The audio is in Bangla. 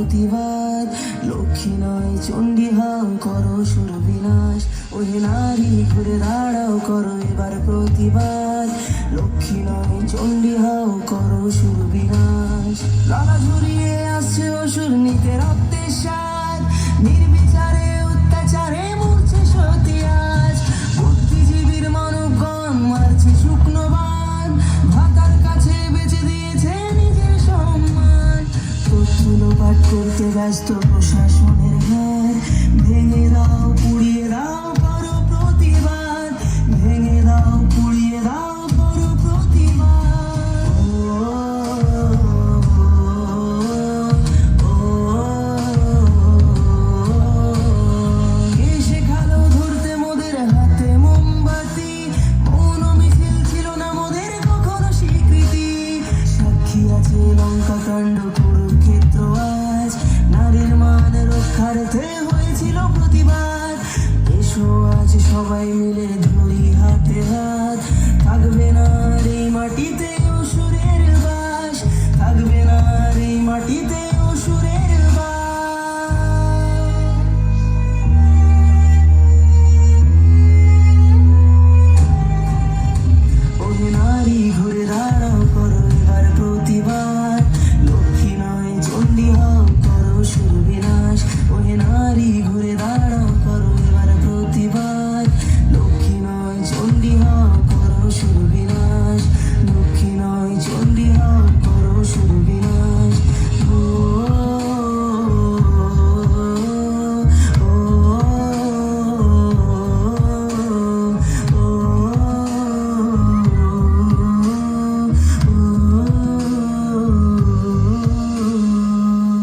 প্রতিবাদ। লক্ষ্মী নয় চণ্ডী হাও করো সুর বিনাশ ওহে নারী, ঘুরে দাঁড়াও করো এবার প্রতিবাদ। লক্ষ্মী নয় চণ্ডী হাও করো সুর বিনাশ লালা ঝুরিয়ে আসছে অসুর নিতে রক্ত করতে ব্যস্ত প্রশাসনের ঘর ভেঙে দাও পুড়িয়ে দাও করো প্রতিবাদ ভেঙে দাও পুড়িয়ে দাও করো প্রতিবাদ শেখালো ধরতে মোদের হাতে মোমবাতি মৌন মিছিল ছিল না মোদের কখনো স্বীকৃতি সাক্ষী আছে লঙ্কা ভারতে হয়েছিল প্রতিবাদ। এসো আজ সবাই মিলে ধরি হাতে হাত। থাকবে না এই মাটিতে